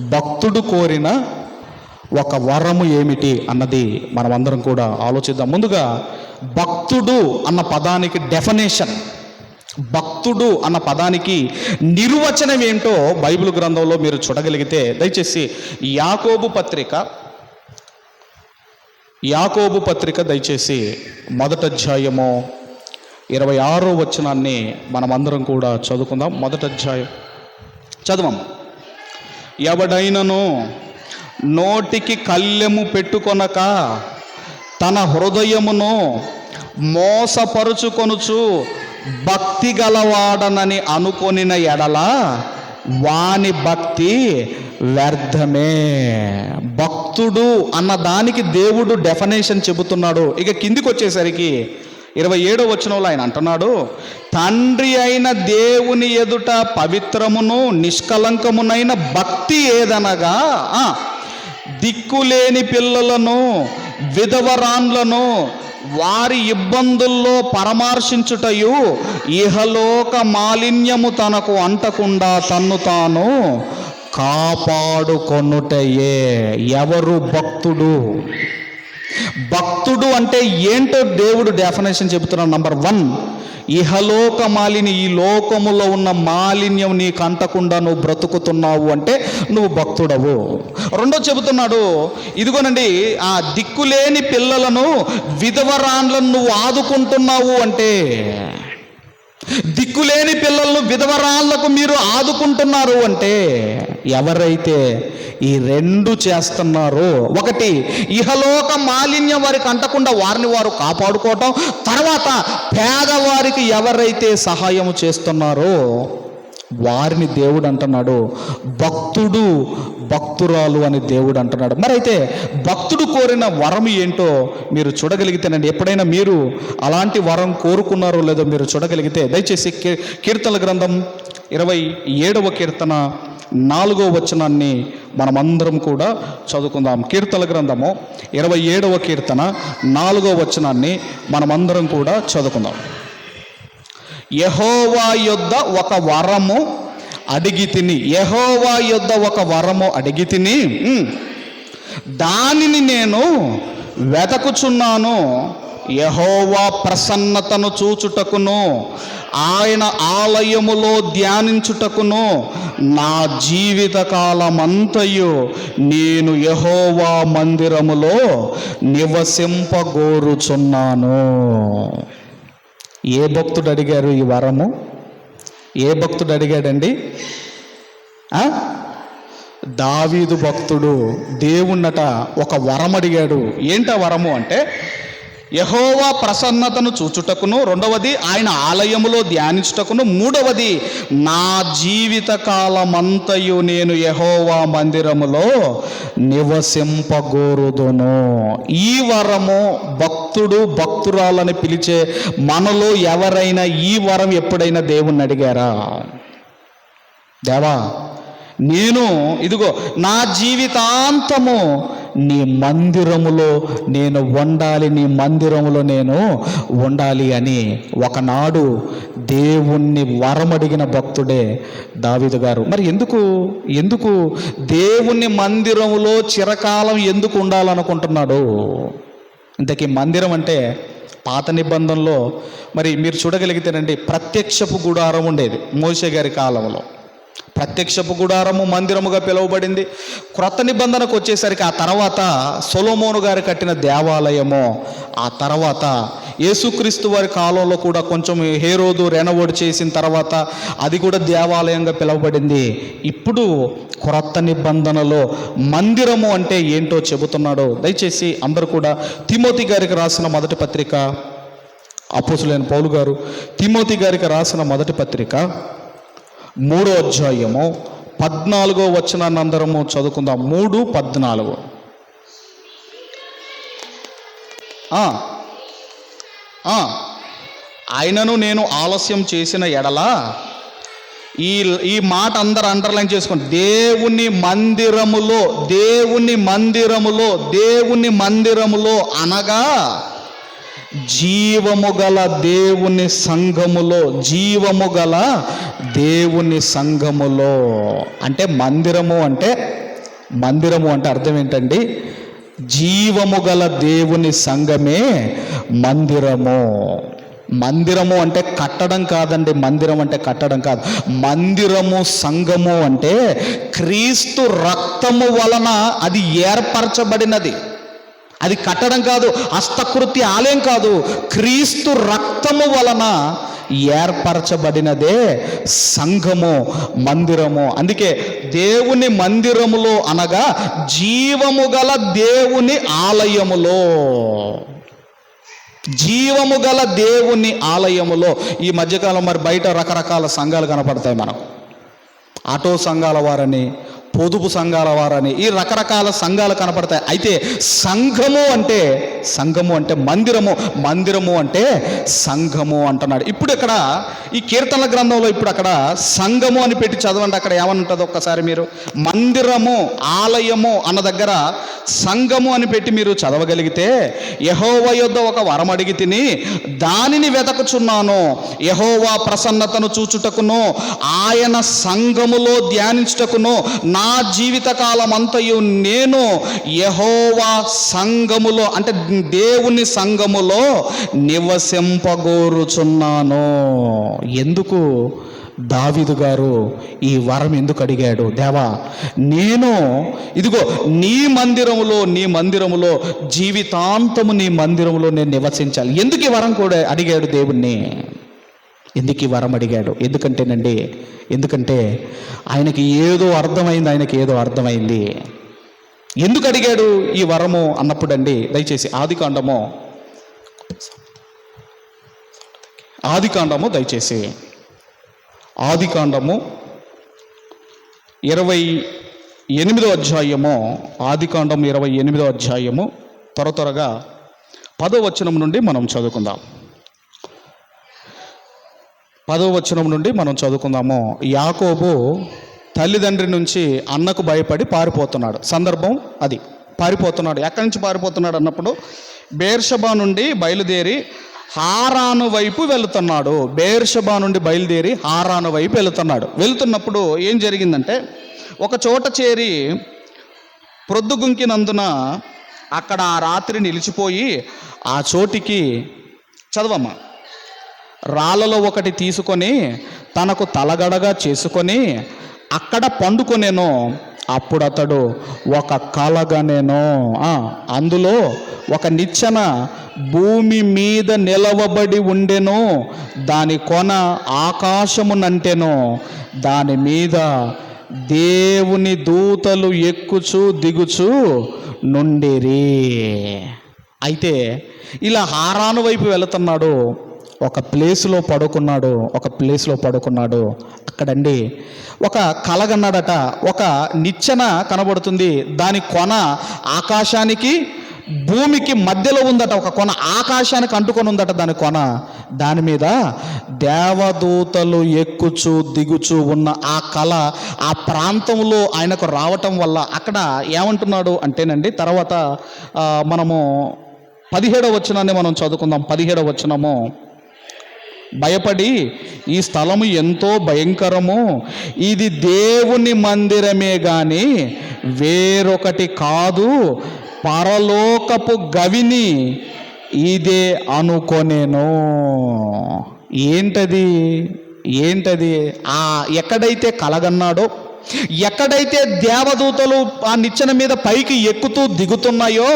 భక్తుడు కోరిన ఒక వరము ఏమిటి అన్నది మనమందరం కూడా ఆలోచిద్దాం. ముందుగా భక్తుడు అన్న పదానికి డెఫినేషన్ భక్తుడు అన్న పదానికి నిర్వచనం ఏంటో బైబిల్ గ్రంథంలో మీరు చూడగలిగితే దయచేసి యాకోబు పత్రిక యాకోబు పత్రిక దయచేసి మొదట అధ్యాయము ఇరవై ఆరో వచనాన్ని మనమందరం కూడా చదువుకుందాం. మొదట అధ్యాయం చదవం ఎవడైనను నోటికి కళ్ళెము పెట్టుకొనక తన హృదయమును మోసపరుచుకొనుచు భక్తి గలవాడనని అనుకొనిన ఎడల వాని భక్తి వ్యర్థమే. భక్తుడు అన్న దానికి దేవుడు డెఫినేషన్ చెబుతున్నాడు. ఇక కిందికి వచ్చేసరికి ఇరవై ఏడో వచనంలో ఆయన అంటున్నాడు తండ్రి అయిన దేవుని ఎదుట పవిత్రమును నిష్కలంకమునైన భక్తి ఏదనగా దిక్కులేని పిల్లలను విధవరాన్లను వారి ఇబ్బందుల్లో పరామర్శించుటయు ఇహలోక మాలిన్యము తనకు అంటకుండా తన్ను తాను కాపాడుకొనుటయే ఎవరు భక్తుడు? భక్తుడు అంటే ఏంటో దేవుడు డెఫినేషన్ చెబుతున్నాడు. నంబర్ వన్ ఇహలోక మాలిని ఈ లోకములో ఉన్న మాలిన్యం నీకు అంటకుండా నువ్వు బ్రతుకుతున్నావు అంటే నువ్వు భక్తుడవు. రెండో చెబుతున్నాడు ఇదిగోనండి ఆ దిక్కులేని పిల్లలను విధవరాన్లను నువ్వు ఆదుకుంటున్నావు అంటే దిక్కులేని పిల్లలను విధవరాళ్ళకు మీరు ఆదుకుంటున్నారు అంటే ఎవరైతే ఈ రెండు చేస్తున్నారో ఒకటి ఇహలోక మాలిన్యం వారికి అంటకుండా వారిని వారు కాపాడుకోవటం తర్వాత పేదవారికి ఎవరైతే సహాయం చేస్తున్నారో వారిని దేవుడు అంటున్నాడు భక్తుడు భక్తురాలు అని దేవుడు అంటున్నాడు. మరైతే అయితే భక్తుడు కోరిన వరం ఏంటో మీరు చూడగలిగితేనండి. ఎప్పుడైనా మీరు అలాంటి వరం కోరుకున్నారో లేదో మీరు చూడగలిగితే దయచేసి కీర్తన గ్రంథం ఇరవై ఏడవ కీర్తన నాలుగో వచనాన్ని మనమందరం కూడా చదువుకుందాం. కీర్తన గ్రంథము ఇరవై ఏడవ కీర్తన నాలుగో వచనాన్ని మనమందరం కూడా చదువుకుందాం. యహోవా యొద్ద ఒక వరము అడిగి తిని. యహోవా యొద్ద ఒక వరము అడిగి తిని దానిని నేను వెతకుచున్నాను యహోవా ప్రసన్నతను చూచుటకును ఆయన ఆలయములో ధ్యానించుటకును నా జీవిత కాలమంతయు నేను యహోవా మందిరములో నివసింపగోరుచున్నాను. ఏ భక్తుడు అడిగారు ఈ వరము? ఏ భక్తుడు అడిగాడండి? దావీదు భక్తుడు దేవుణ్ణట ఒక వరం అడిగాడు. ఏంట వరము అంటే యహోవా ప్రసన్నతను చూచుటకును రెండవది ఆయన ఆలయములో ధ్యానించుటకును మూడవది నా జీవిత కాలమంతయు నేను యహోవా మందిరములో నివసింపగోరుదును. ఈ వరము భక్తుడు భక్తురాలని పిలిచే మనలో ఎవరైనా ఈ వరం ఎప్పుడైనా దేవుణ్ణి అడిగారా? దేవా నేను ఇదిగో నా జీవితాంతము నీ మందిరములో నేను ఉండాలి నీ మందిరములో నేను ఉండాలి అని ఒకనాడు దేవుణ్ణి వరమడిగిన భక్తుడే దావిదు గారు. మరి ఎందుకు ఎందుకు దేవుని మందిరములో చిరకాలం ఎందుకు ఉండాలనుకుంటున్నాడు? ఇంతకీ మందిరం అంటే పాత నిబంధనలో మరి మీరు చూడగలిగితేనండి ప్రత్యక్షపు గుడారం ఉండేది మోసే గారి కాలంలో. ప్రత్యక్షపు గుడారము మందిరముగా పిలువబడింది. క్రొత్త నిబంధనకు వచ్చేసరికి ఆ తర్వాత సొలోమోను గారు కట్టిన దేవాలయము ఆ తర్వాత యేసుక్రీస్తు వారి కాలంలో కూడా కొంచెం హేరోదు రెనవోడ్ చేసిన తర్వాత అది కూడా దేవాలయంగా పిలువబడింది. ఇప్పుడు క్రొత్త నిబంధనలో మందిరము అంటే ఏంటో చెబుతున్నాడో. దయచేసి అందరూ కూడా తిమోతి గారికి రాసిన మొదటి పత్రిక అపోసులైన పౌలు గారు తిమోతి గారికి రాసిన మొదటి పత్రిక మూడో అధ్యాయము పద్నాలుగో వచనాన్ని అందరము చదువుకుందాం. మూడు పద్నాలుగు. ఆయనను నేను ఆలస్యం చేసిన ఎడల ఈ ఈ మాట అందరు అండర్లైన్ చేసుకోండి. దేవుని మందిరములో దేవుని మందిరములో దేవుని మందిరములో అనగా జీవము గల దేవుని సంఘములో జీవము గల దేవుని సంఘములో. అంటే మందిరము అంటే మందిరము అంటే అర్థం ఏంటండి? జీవము గల దేవుని సంఘమే మందిరము. మందిరము అంటే కట్టడం కాదండి మందిరం అంటే కట్టడం కాదు. మందిరము సంఘము అంటే క్రీస్తు రక్తము వలన అది ఏర్పరచబడినది. అది కట్టడం కాదు హస్తకృతి ఆలయం కాదు. క్రీస్తు రక్తము వలన ఏర్పరచబడినదే సంఘము మందిరము. అందుకే దేవుని మందిరములో అనగా జీవము గల దేవుని ఆలయములో. జీవము గల దేవుని ఆలయములో. ఈ మధ్యకాలం మరి బయట రకరకాల సంఘాలు కనపడతాయి మనకు. ఆటో సంఘాల వారని పొదుపు సంఘాల వారని ఈ రకరకాల సంఘాలు కనపడతాయి. అయితే సంఘము అంటే సంఘము అంటే మందిరము మందిరము అంటే సంఘము అంటున్నాడు. ఇప్పుడు ఇక్కడ ఈ కీర్తన గ్రంథంలో ఇప్పుడు అక్కడ సంఘము అని పెట్టి చదవండి. అక్కడ ఏమని ఉంటుందో ఒక్కసారి మీరు. మందిరము ఆలయము అన్న దగ్గర సంఘము అని పెట్టి మీరు చదవగలిగితే యహోవ యొద్ద ఒక వరం అడిగి తిని దానిని వెతకుచున్నాను. యహోవా ప్రసన్నతను చూచుటకును ఆయన సంఘములో ధ్యానించుటకును నా జీవితకాలం అంతయు నేను యహోవా సంఘములో అంటే దేవుని సంఘములో నివసింపగోరుచున్నాను. ఎందుకు? దావిదు గారు ఈ వరం ఎందుకు అడిగాడు? దేవా నేను ఇదిగో నీ మందిరములో నీ మందిరములో జీవితాంతము నీ మందిరములో నేను నివసించాలి. ఎందుకు ఈ వరం కూడా అడిగాడు దేవుణ్ణి? ఎందుకు ఈ వరం అడిగాడు? ఎందుకంటేనండి ఎందుకంటే ఆయనకి ఏదో అర్థమైంది ఆయనకి ఏదో అర్థమైంది. ఎందుకు అడిగాడు ఈ వరము అన్నప్పుడండి దయచేసి ఆది కాండము ఆది కాండము దయచేసి ఆది కాండము ఇరవై ఎనిమిదో అధ్యాయము ఆది కాండం ఇరవై ఎనిమిదో అధ్యాయము త్వర త్వరగా పదో వచనం నుండి మనం చదువుకుందాం. పదో వచనం నుండి మనం చదువుకుందాము. యాకోబు తల్లిదండ్రి నుంచి అన్నకు భయపడి పారిపోతున్నాడు. సందర్భం అది. పారిపోతున్నాడు. ఎక్కడి నుంచి పారిపోతున్నాడు అన్నప్పుడు బేర్షబా నుండి బయలుదేరి హారాను వైపు వెళుతున్నాడు. బేర్షబా నుండి బయలుదేరి హారాను వైపు వెళుతున్నాడు. వెళుతున్నప్పుడు ఏం జరిగిందంటే ఒక చోట చేరి ప్రొద్దుగుంకినందున అక్కడ ఆ రాత్రి నిలిచిపోయి ఆ చోటికి చదవమ్మా. రాళ్ళలో ఒకటి తీసుకొని తనకు తలగడగా చేసుకొని అక్కడ పండుకొనేను. అప్పుడు అతడు ఒక కలగనేను. అందులో ఒక నిచ్చెన భూమి మీద నిలవబడి ఉండెను. దాని కొన ఆకాశమునంటెను. దాని మీద దేవుని దూతలు ఎక్కుచు దిగుచు నుండిరి. అయితే ఇలా హారాను వైపు వెళుతున్నాడు. ఒక ప్లేస్లో పడుకున్నాడు ఒక ప్లేస్లో పడుకున్నాడు. అక్కడండి ఒక కలగన్నాడట ఒక నిచ్చెన కనబడుతుంది. దాని కొన ఆకాశానికి భూమికి మధ్యలో ఉందట ఒక కొన ఆకాశానికి అంటుకొని ఉందట దాని కొన. దాని మీద దేవదూతలు ఎక్కుచు దిగుచు ఉన్న ఆ కళ ఆ ప్రాంతంలో ఆయనకు రావటం వల్ల అక్కడ ఏమంటున్నాడు అంటేనండి తర్వాత మనము పదిహేడవ వచనాన్ని మనం చదువుకుందాం. పదిహేడవ వచనము. భయపడి ఈ స్థలము ఎంతో భయంకరము. ఇది దేవుని మందిరమే గాని వేరొకటి కాదు. పరలోకపు గవిని ఇదే అనుకొనేను. ఏంటది? ఏంటది? ఆ ఎక్కడైతే కలగన్నాడో ఎక్కడైతే దేవదూతలు ఆ నిచ్చెన మీద పైకి ఎక్కుతూ దిగుతున్నాయో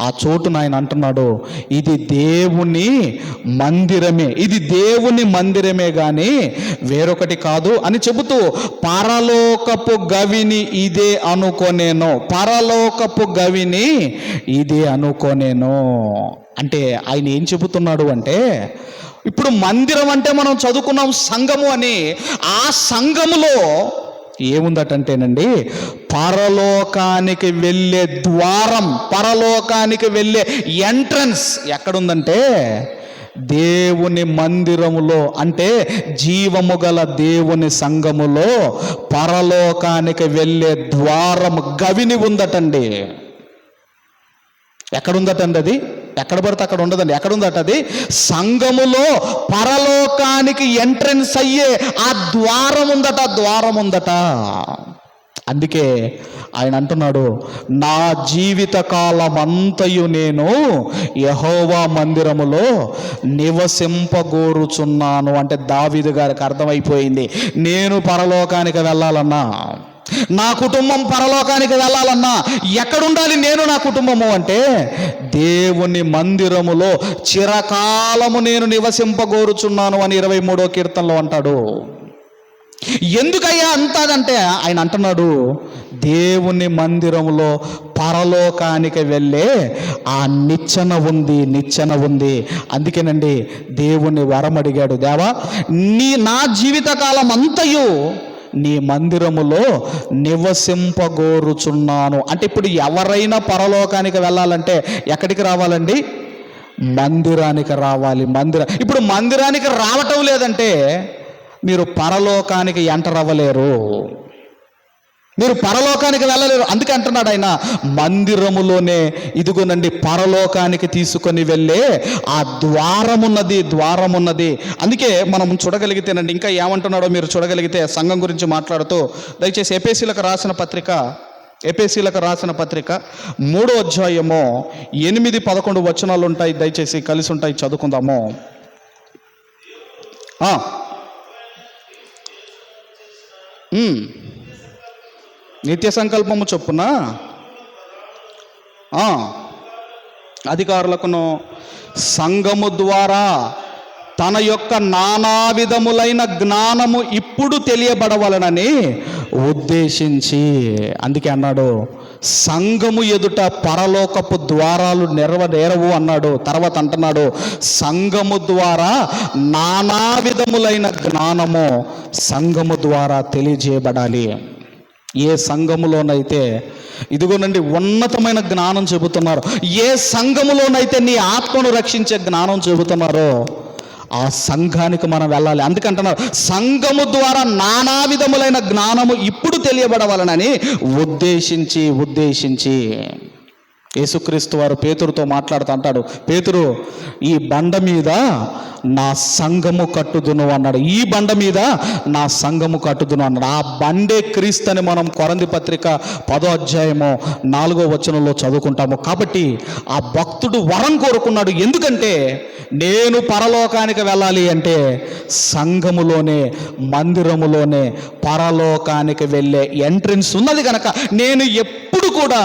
ఆ చోటును ఆయన అంటున్నాడు ఇది దేవుని మందిరమే ఇది దేవుని మందిరమే కానీ వేరొకటి కాదు అని చెబుతూ పరలోకపు గవిని ఇదే అనుకోనేను పరలోకపు గవిని ఇదే అనుకోనేను. అంటే ఆయన ఏం చెబుతున్నాడు అంటే ఇప్పుడు మందిరం అంటే మనం చదువుకున్నాం సంఘము అని ఆ సంఘములో ఏముందటంటేనండి? పరలోకానికి వెళ్ళే ద్వారం పరలోకానికి వెళ్ళే ఎంట్రన్స్ ఎక్కడుందంటే దేవుని మందిరములో అంటే జీవము గల దేవుని సంఘములో పరలోకానికి వెళ్ళే ద్వారం గవిని ఉందటండి. ఎక్కడుందటండి అది ఎక్కడ పడితే అక్కడ ఉండదండి. ఎక్కడుందట అది? సంఘములో పరలోకానికి ఎంట్రన్స్ అయ్యే ఆ ద్వారం ఉందట ద్వారం ఉందట. అందుకే ఆయన అంటున్నాడు నా జీవిత కాలమంతయు నేను యహోవా మందిరములో నివసింపగోరుచున్నాను. అంటే దావిదు గారికి అర్థమైపోయింది. నేను పరలోకానికి వెళ్ళాలన్నా నా కుటుంబం పరలోకానికి వెళ్ళాలన్నా ఎక్కడుండాలి నేను నా కుటుంబము అంటే దేవుని మందిరములో చిరకాలము నేను నివసింపగోరుచున్నాను అని ఇరవై మూడో కీర్తనలో అంటాడు. ఎందుకయ్యా అంతాదంటే ఆయన అంటున్నాడు దేవుని మందిరంలో పరలోకానికి వెళ్ళే ఆ నిచ్చెన ఉంది నిచ్చెన ఉంది. అందుకేనండి దేవుణ్ణి వరం అడిగాడు దేవా నీ నా జీవితకాలం అంతయు నీ మందిరములో నివసింపగోరుచున్నాను. అంటే ఇప్పుడు ఎవరైనా పరలోకానికి వెళ్ళాలంటే ఎక్కడికి రావాలండి? మందిరానికి రావాలి మందిర. ఇప్పుడు మందిరానికి రావటం లేదంటే మీరు పరలోకానికి ఎంటర్ అవ్వలేరు. మీరు పరలోకానికి వెళ్ళలేరు. అందుకే అంటున్నాడు ఆయన మందిరములోనే ఇదిగోనండి పరలోకానికి తీసుకొని వెళ్ళే ఆ ద్వారమున్నది ద్వారమున్నది. అందుకే మనం చూడగలిగితేనండి ఇంకా ఏమంటున్నాడో మీరు చూడగలిగితే సంఘం గురించి మాట్లాడుతూ దయచేసి ఎపేసీలకు రాసిన పత్రిక ఎపేసీలకు రాసిన పత్రిక మూడో అధ్యాయము ఎనిమిది పదకొండు వచనాలు ఉంటాయి దయచేసి కలిసి ఉంటాయి చదువుకుందాము. ఆ. నిత్య సంకల్పము చొప్పున అధికారులకును సంఘము ద్వారా తన యొక్క నానా విధములైన జ్ఞానము ఇప్పుడు తెలియబడవలనని ఉద్దేశించి అందుకే అన్నాడు సంఘము ఎదుట పరలోకపు ద్వారాలు నెరవనేరవు అన్నాడు తర్వాత అంటున్నాడు సంఘము ద్వారా నానా విధములైన జ్ఞానము సంఘము ద్వారా తెలియజేయబడాలి. ఏ సంఘములోనైతే ఇదిగోనండి ఉన్నతమైన జ్ఞానం చెబుతున్నారు ఏ సంఘములోనైతే నీ ఆత్మను రక్షించే జ్ఞానం చెబుతున్నారో ఆ సంఘానికి మనం వెళ్ళాలి. అందుకంటున్నారు సంఘము ద్వారా నానా విధములైన జ్ఞానము ఇప్పుడు తెలియబడవాలనని ఉద్దేశించి ఉద్దేశించి యేసుక్రీస్తు వారు పేతురుతో మాట్లాడుతూ అంటాడు పేతురు ఈ బండ మీద నా సంఘము కట్టుదును అన్నాడు. ఈ బండ మీద నా సంఘము కట్టుదును అన్నాడు. ఆ బండే క్రీస్తు అని మనం కొరంది పత్రిక పదో అధ్యాయము నాలుగో వచనంలో చదువుకుంటాము. కాబట్టి ఆ భక్తుడు వరం కోరుకున్నాడు. ఎందుకంటే నేను పరలోకానికి వెళ్ళాలి అంటే సంఘములోనే మందిరములోనే పరలోకానికి వెళ్ళే ఎంట్రన్స్ ఉన్నది కనుక నేను ఎప్పుడు కూడా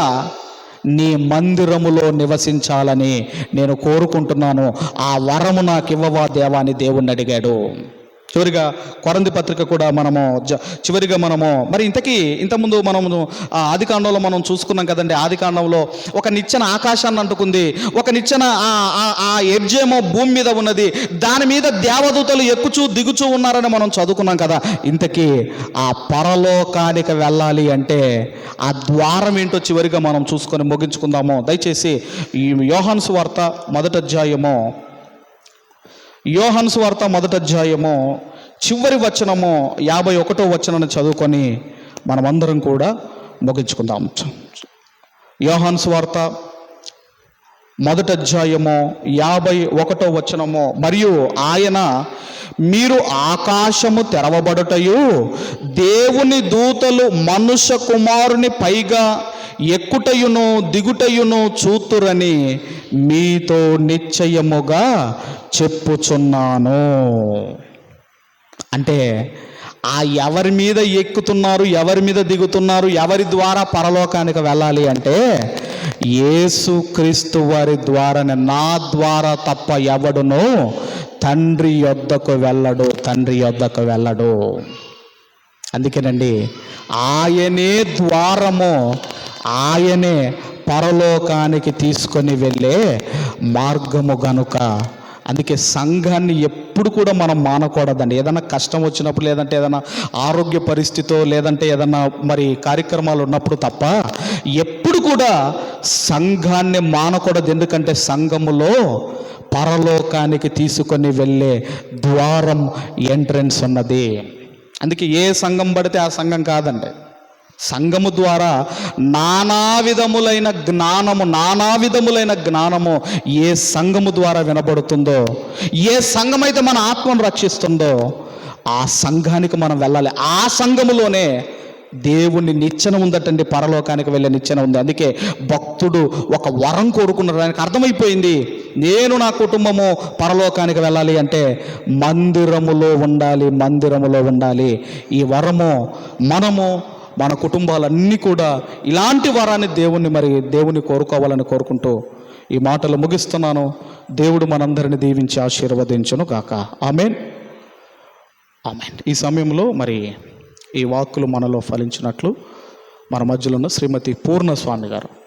నీ మందిరములో నివసించాలని నేను కోరుకుంటున్నాను. ఆ వరము నాకు ఇవ్వవా దేవాని దేవుణ్ణి అడిగాడు. చివరిగా కొరంది పత్రిక కూడా మనము జ- చివరిగా మనము మరి ఇంతకీ ఇంతకుముందు మనము ఆ ఆది కాండంలో మనం చూసుకున్నాం కదండి. ఆది కాండంలో ఒక నిచ్చెన ఆకాశాన్ని అంటుకుంది. ఒక నిచ్చెన ఆ- ఆ- ఆ భూమి మీద ఉన్నది. దాని మీద దేవదూతలు ఎక్కుచూ దిగుచూ ఉన్నారని మనం చదువుకున్నాం కదా. ఇంతకీ ఆ పరలోకానికి వెళ్ళాలి అంటే ఆ ద్వారం ఏంటో చివరిగా మనం చూసుకొని ముగించుకుందాము. దయచేసి ఈ యోహాన్స్ వార్త మొదట అధ్యాయము యోహాన్స్ వార్త మొదటి అధ్యాయము చివరి వచనము యాభై ఒకటో వచనాన్ని చదువుకొని మనమందరం కూడా ముగించుకుందాం. యోహాన్స్ వార్త మొదటి అధ్యాయము యాభై ఒకటో వచనము మరియు ఆయన మీరు ఆకాశము తెరవబడుటయు దేవుని దూతలు మనుష్య కుమారుని పైగా ఎక్కుటయును దిగుటయును చూతురని మీతో నిశ్చయముగా చెప్పుచున్నాను. అంటే ఆ ఎవరి మీద ఎక్కుతున్నారు ఎవరి మీద దిగుతున్నారు ఎవరి ద్వారా పరలోకానికి వెళ్ళాలి అంటే యేసు క్రీస్తు వారి ద్వారానే నా ద్వారా తప్ప ఎవడును తండ్రి యొద్దకు వెళ్ళడు తండ్రి యొద్దకు వెళ్ళడు. అందుకేనండి ఆయనే ద్వారము ఆయనే పరలోకానికి తీసుకొని వెళ్ళే మార్గము గనుక. అందుకే సంఘాన్ని ఎప్పుడు కూడా మనం మానకూడదండి. ఏదైనా కష్టం వచ్చినప్పుడు లేదంటే ఏదైనా ఆరోగ్య పరిస్థితో లేదంటే ఏదైనా మరి కార్యక్రమాలు ఉన్నప్పుడు తప్ప ఎప్పుడు కూడా సంఘాన్ని మానకూడదు. ఎందుకంటే సంఘములో పరలోకానికి తీసుకొని వెళ్ళే ద్వారం ఎంట్రన్స్ ఉన్నది. అందుకే ఏ సంఘం పడితే ఆ సంఘం కాదండి. సంఘము ద్వారా నానా విధములైన జ్ఞానము నానా విధములైన జ్ఞానము ఏ సంఘము ద్వారా వినబడుతుందో ఏ సంఘమైతే మన ఆత్మను రక్షిస్తుందో ఆ సంఘానికి మనం వెళ్ళాలి. ఆ సంఘములోనే దేవుని నిచ్చెన ఉందటండి పరలోకానికి వెళ్ళే నిచ్చెన ఉంది. అందుకే భక్తుడు ఒక వరం కోరుకున్నాడు. ఆయనకు అర్థమైపోయింది నేను నా కుటుంబము పరలోకానికి వెళ్ళాలి అంటే మందిరములో ఉండాలి మందిరములో ఉండాలి. ఈ వరము మనము మన కుటుంబాలన్నీ కూడా ఇలాంటి వరాన్ని దేవుణ్ణి మరి దేవుని కోరుకోవాలని కోరుకుంటూ ఈ మాటలు ముగిస్తున్నాను. దేవుడు మనందరిని దీవించి ఆశీర్వదించను గాక. ఆమెన్. ఆమెన్. ఈ సమయంలో మరి ఈ వాక్కులు మనలో ఫలించినట్లు మన మధ్యలో ఉన్న శ్రీమతి పూర్ణస్వామి గారు